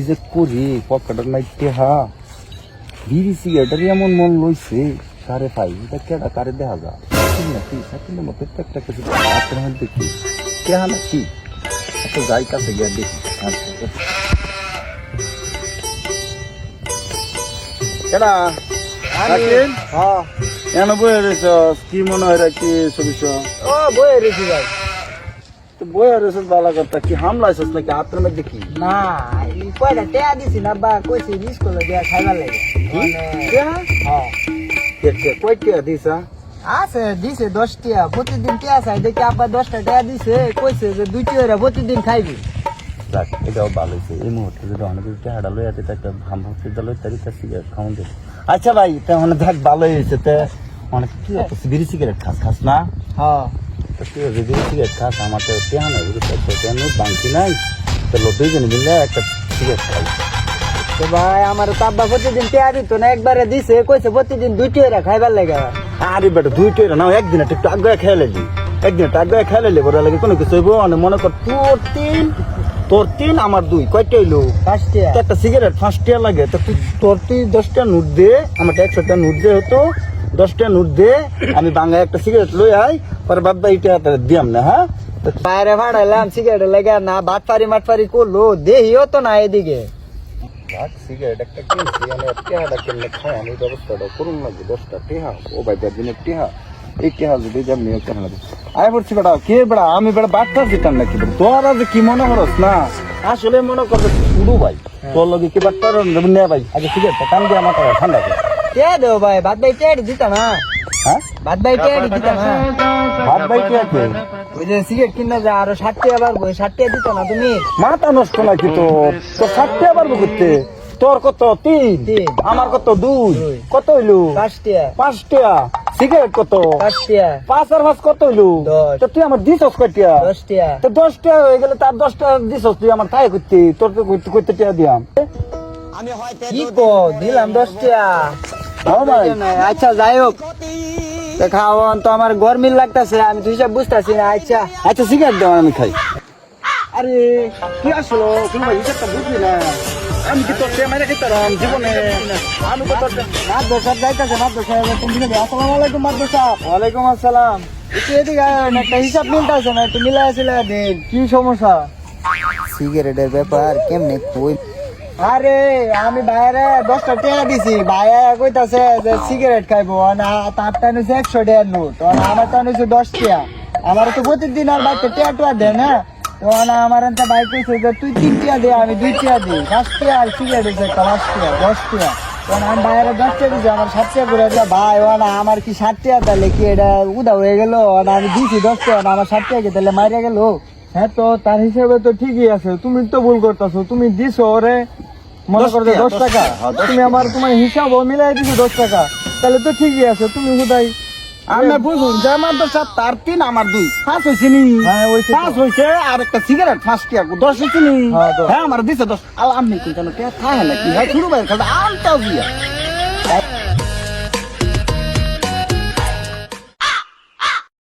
কি যে করি পকেটের নাই টেহা। বিড়ি সিগারেটের এমন মন লইছে কারে পাই? এটা কেডা কারে দেখা যা সাকিল নাকি? সাকিলের মতো একটা কিছু হাতের মধ্যে কি টেহা নাকি? আচ্ছা যাই কাছে গিয়ে দেখি। কেডা? হ্যাঁ। এনে বয়ে রয়েছ কি মনে হয় কি সবিস ও বয়ে রেখি ভাই। তো বয়ে রয়েছ বালা কথা কি হামলা আছিস নাকি? হাতের মধ্যে কি? না কয়টা টেয়া দিছি না বা কইছি স্কুলে দিয়া খাইবার লাগে। মানে হ্যাঁ। কে কে কই টেহা দিছা? আছে দিছে দশ টিয়া প্রতিদিন টিয়া চাই দেখি আব্বা দশটা টিয়া দিছে কইছে যে দুই টিয়া প্রতিদিন খাইবি। যাক এটাও ভালো হয়েছে এই মুহূর্তে যদি অনেক টেহাটা লই আছে একটা ভাম সিদ্ধা লই তারি সিগারেট খাওয়ান দে। আচ্ছা ভাই তা দেখ ভালো হয়েছে তে। অনেক কি বিড়ি সিগারেট খাস খাস না? হ্যাঁ। তুই যদি সিগারেট খাস আমার তো টেহা নাই বুঝতে পারছ কেন বাংতি নাই। তো দুইজন মিলে একটা সিগারেট খাই। তো ভাই আমার তো আব্বা প্রতিদিন টিয়া দিত না একবারে দিছে কইছে প্রতিদিন দুই টিয়া খাইবার লাগে। আরে বেটা দুই টেরা না একদিন একটু আগে খেয়ে লেলি। একদিন একটু আগে খেয়ে লেলি বড় লাগে কোনো কিছু হইব মানে কর তোর তিন তোর তিন আমার দুই কয়টা হইল? তো একটা সিগারেট ফার্স্ট লাগে তো তুই তোর তুই দশটা নোট দে আমার একশোটা নোট দে হতো দশটা নোট দে আমি বাংলায় একটা সিগারেট লই আই পরে বাদ এটা দিয়াম না হ্যাঁ? বাইরে ভাড়াইলাম সিগারেট লেগে না ভাত পারি মাঠ পারি করল দেহিও তো না এদিকে। রাখ সিগারেট একটা কিনছি আমি টেহাটা কিনলে খাই আমি ব্যবস্থাটা করুন লাগবে দশটা টেহা ও ভাই দেড় দিনের টেহা এই টেহা যদি যেমনি কেন লাগে? আয় বলছি বেটা কে বেটা আমি বেটা বাট্টা দিতাম নাকি তোর আজ কি মনে করস না? আসলে মনে করবে শুরু ভাই তোর লগে কি বাট্টা নে ভাই? আগে সিগারেটটা টান দিয়ে আমার ঠান্ডা করে। দেও ভাই ভাত ভাই টিয়া দিতা না ভাত ভাই দিতা না ভাই ওই যে সিগারেট কিনা যা আরও ষাট টাকা পারব ষাট টাকা দিত না তুমি মাথা নষ্ট নাকি তো তোর ষাটটা পারব করতে তোর কত তিন তিন। আমার কত দুই। কত হইল সিগারেট কত পাঁচ পাঁচ আর পাঁচ কত হইল। তো তুই আমার দিছস কয়টা দশ টাকা তো দশটা হয়ে গেলে তার দশটা দিছস তুই আমার তাই করতে তোর তো কইতে কইতে টিয়া দিয়াম কো দিলাম টাকা হ্যাঁ ভাই আচ্ছা যাই হোক। খাওয়ান তো আমার গরমিল লাগতেছে আমি তো হিসাব বুঝতেছি না আচ্ছা। আচ্ছা সিগারেট দাও আমি খাই। আরে কি আসলো? তুমি হিসাবটা বুঝলি না। আমি কি তোর মেরে খেতাম জীবনে? আমি তো তোর মাদ্রাসা যাইতেছে মাদ্রাসা তুমি আসসালামু আলাইকুম মাদ্রাসা। ওয়ালাইকুম আসসালাম। একটু এদিকে আয় না, একটা হিসাব মিলতেছে না একটু মিলাই দিন। কি সমস্যা? সিগারেটের ব্যাপার কেমনে কই আরে, আমি বাইরে দশটা টাকা দিছি। ভাইয়া কইতাছে যে সিগারেট খাইবো, না, তার টাইম হচ্ছে একশো টাকার নোট। আমার টাইম হচ্ছে দশ টাকা আমার তো প্রতিদিন আর বাইকে টাকা টাকা দেয় না। তো না, আমার একটা বাইক কইছে যে, তুই তিন টাকা দে, আমি দুই টাকা দিই। পাঁচ টাকা আর সিগারেট হচ্ছে একটা পাঁচ টাকা দশ টাকা তখন আমি বাইরে দশ টাকা দিছি, আমার ষাট টাকা করে দিলাম ভাই, ও না, আমার কি ষাট টাকা তাহলে কি এটা উদা হয়ে গেল? না, আমি দিছি দশ টাকা না, আমার ষাট টাকা তাহলে মাইরা গেল? হ্যাঁ তো তার হিসেবে তো ঠিকই আছে। তুমি তো ভুল করতেছো। তুমি দিছো ওরে। মনে করো দশ টাকা হ্যাঁ, তুমি আমার তোমার হিসাব মিলাই দিছো দশ টাকা। তাহলে তো ঠিকই আছে তুমি হুদাই। আমি বুঝুন যে আমার তো আর তার তিন আমার দুই। পাঁচ হয়েছে নি। হ্যাঁ, হয়েছে আর একটা সিগারেট পাঁচ টিয়া দশ হয়েছে নি। হ্যাঁ, হ্যাঁ আমার দিছে দশ। আর আমি কিন্তু কেন কে খায় নাকি? হ্যাঁ শুরু ভাই খালি আলটা দিয়া।